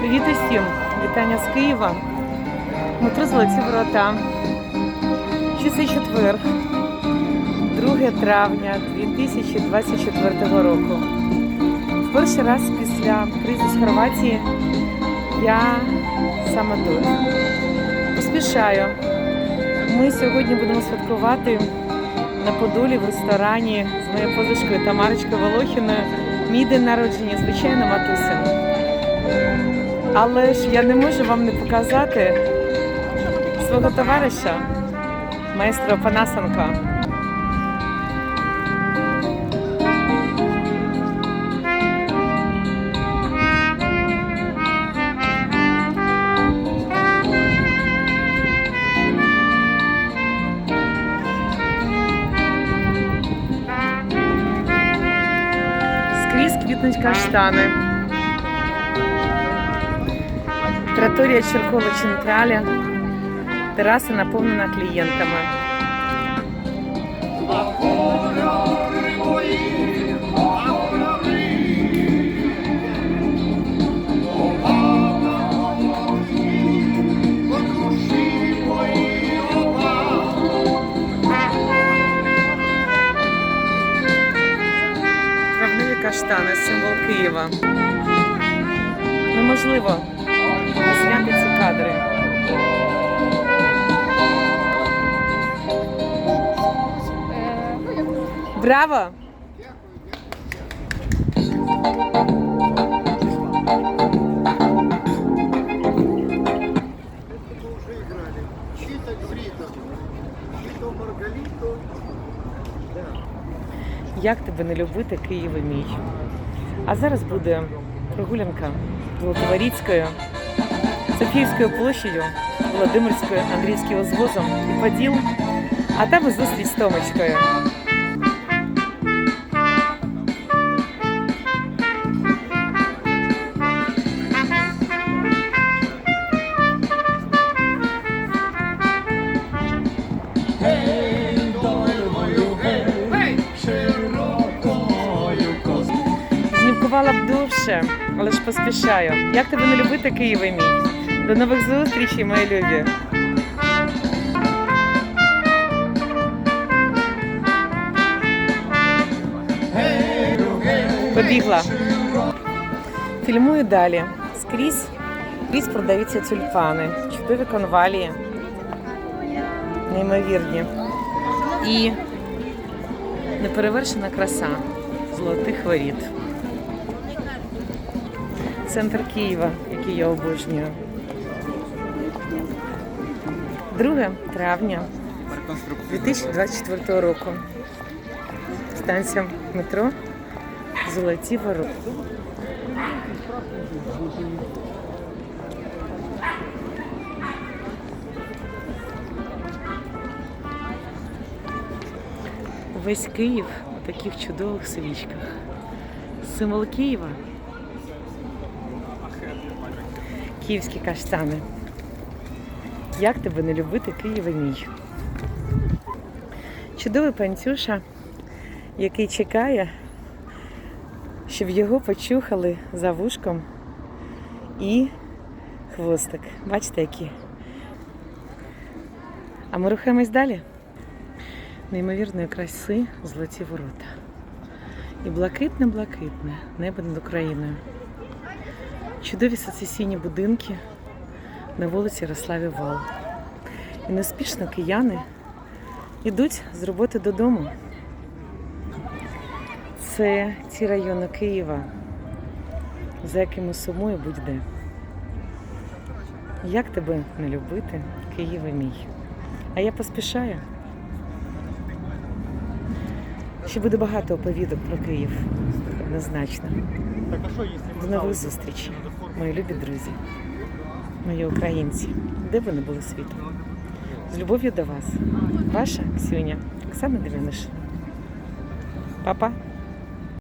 Привіт усім! Вітання з Києва. Метро Золоті Ворота. Чи четвер, 2 травня 2024 року. В перший раз після приїзду з Хорватії я саме тут. Поспішаю. Ми сьогодні будемо святкувати на Подолі в ресторані з моєю позичкою Тамарочкою Волохіною. Мій день народження, звичайно, матусин. Але ж я не можу вам не показати свого товариша, майстра Панасенка. Скрізь квітнуть каштани. Траторія Черкова Централі. Тераса наповнена клієнтами. Травневі каштани, символ Києва. Неможливо не зняти ці кадри. Браво! Як тебе не любити, Києве мій? А зараз буде прогулянка Володимирською, Софіївською площею, Володимирською, Андрійським узвозом і Поділ, а там і зустріч з Томочкою. Знімкувала б довше, але ж поспішаю. Як тебе не любити, Києве мій? До нових зустрічей, мої любі. Побігла. Фільмую далі. Скрізь, скрізь продаються тюльпани, чудові конвалії, неймовірні. І неперевершена краса золотих воріт. Центр Києва, який я обожнюю. 2 травня 2024 року. Станція метро Золоті Ворота. Весь Київ у таких чудових свічках. Символ Києва. Київські каштани. Як тебе не любити, Києве мій? Чудовий панцюша, який чекає, щоб його почухали за вушком і хвостик. Бачите, які? А ми рухаємось далі. Неймовірної краси золоті ворота. І блакитне-блакитне небо над Україною. Чудові сецесійні будинки на вулиці Ярославі Вал. І неспішно кияни йдуть з роботи додому. Це ті райони Києва, за якими сумує будь-де. Як тебе не любити, Києве мій? А я поспішаю. Ще буде багато оповідок про Київ. Однозначно. До нових зустрічей, мої любі друзі, мої українці, де ви не були світу. З любов'ю до вас. Ваша Ксюня, Оксана Дем'янишина. Папа.